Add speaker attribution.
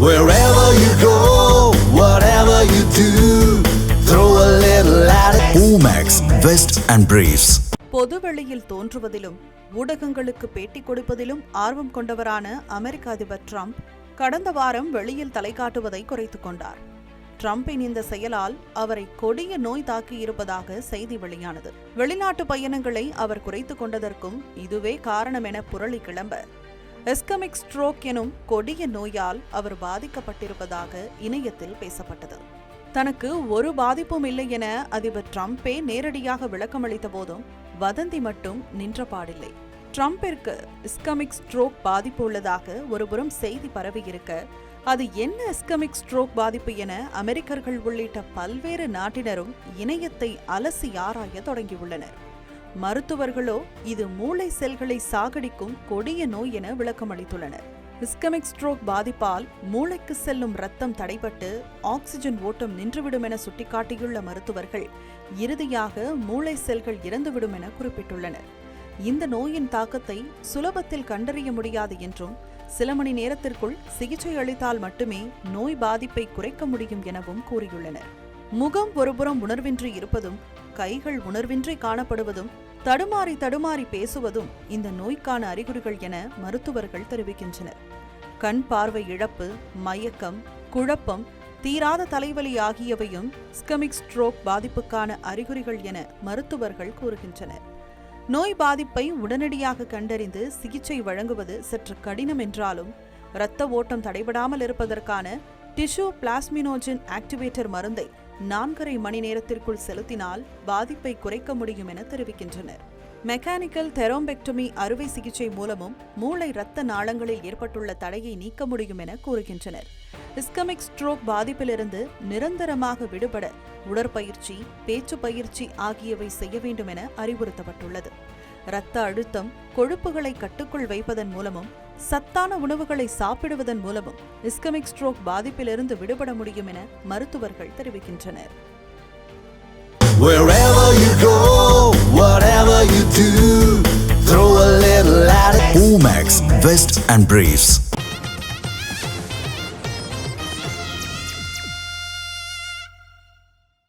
Speaker 1: Wherever you go, whatever you do, throw a little attitude. Omax, Vest and Briefs.
Speaker 2: பொதுவெளியில் தோன்றுவதிலும் ஊடகங்களுக்கு பேட்டி கொடுப்பதிலும் ஆர்வம் கொண்டவரான அமெரிக்க அதிபர் ட்ரம்ப் கடந்த வாரம் வெளியில் தலை காட்டுவதை குறைத்துக் கொண்டார் ட்ரம்பின் இந்த செயலால் அவரை கொடிய நோய் தாக்கியிருப்பதாக செய்தி வெளியானது வெளிநாட்டு பயணங்களை அவர் குறைத்துக் கொண்டதற்கும் இதுவே காரணம் என புரளி கிளம்ப எஸ்கமிக் ஸ்ட்ரோக் எனும் கொடிய நோயால் அவர் பாதிக்கப்பட்டிருப்பதாக இணையத்தில் பேசப்பட்டது. தனக்கு ஒரு பாதிப்பும் இல்லை என அதிபர் ட்ரம்பே நேரடியாக விளக்கமளித்த போதும் வதந்தி மட்டும் நின்ற பாடில்லை. ட்ரம்பிற்கு இஸ்கமிக் ஸ்ட்ரோக் பாதிப்பு உள்ளதாக ஒருபுறம் செய்தி பரவியிருக்க அது என்ன இஸ்கமிக் ஸ்ட்ரோக் பாதிப்பு என அமெரிக்கர்கள் உள்ளிட்ட பல்வேறு நாட்டினரும் இணையத்தை அலசி ஆராய தொடங்கியுள்ளனர். மருத்துவர்களோ இது மூளை செல்களை சாகடிக்கும் கொடிய நோய் என விளக்கமளித்துள்ளனர். இஸ்கமிக் ஸ்ட்ரோக் பாதிப்பால் மூளைக்கு செல்லும் ரத்தம் தடைபட்டு ஆக்சிஜன் ஓட்டம் நின்றுவிடும் என சுட்டிக்காட்டியுள்ள மருத்துவர்கள் இறுதியாக மூளை செல்கள் இறந்துவிடும் என குறிப்பிட்டுள்ளனர். இந்த நோயின் தாக்கத்தை சுலபத்தில் கண்டறிய முடியாது என்றும் சில மணி நேரத்திற்குள் சிகிச்சை அளித்தால் மட்டுமே நோய் பாதிப்பை குறைக்க முடியும் எனவும் கூறியுள்ளனர். முகம் ஒருபுறம் உணர்வின்றி இருப்பதும் கைகள் உணர்வின்றி காணப்படுவதும் தடுமாறி தடுமாறி பேசுவதும் இந்த நோய்க்கான அறிகுறிகள் என மருத்துவர்கள் தெரிவிக்கின்றனர். கண் பார்வை இழப்பு மயக்கம் குழப்பம் தீராத தலைவலி ஆகியவையும் ஸ்கமிக் ஸ்ட்ரோக் பாதிப்புக்கான அறிகுறிகள் என மருத்துவர்கள் கூறுகின்றனர். நோய் பாதிப்பை உடனடியாக கண்டறிந்து சிகிச்சை வழங்குவது சற்று கடினம் என்றாலும் இரத்த ஓட்டம் தடைபடாமல் இருப்பதற்கான டிஷ்யூ பிளாஸ்மினோஜின் ஆக்டிவேட்டர் மருந்தை நான்கரை மணி நேரத்திற்குள் செலுத்தினால் பாதிப்பை குறைக்க முடியும் என தெரிவிக்கின்றனர். மெக்கானிக்கல் தெரோம்பெக்டமி அறுவை சிகிச்சை மூலமும் மூளை இரத்த நாளங்களில் ஏற்பட்டுள்ள தடையை நீக்க முடியும் என கூறுகின்றனர். இஸ்கமிக் ஸ்ட்ரோக் பாதிப்பிலிருந்து நிரந்தரமாக விடுபட உடற்பயிற்சி பேச்சு பயிற்சி ஆகியவை செய்ய வேண்டும் என அறிவுறுத்தப்பட்டுள்ளது. இரத்த அழுத்தம் கொழுப்புகளை கட்டுக்குள் வைப்பதன் மூலமும் சத்தான உணவுகளை சாப்பிடுவதன் மூலமும் இஸ்கமிக் ஸ்ட்ரோக் பாதிப்பிலிருந்து விடுபட முடியும் என மருத்துவர்கள் தெரிவிக்கின்றனர்.
Speaker 1: Omax, Vest and Briefs.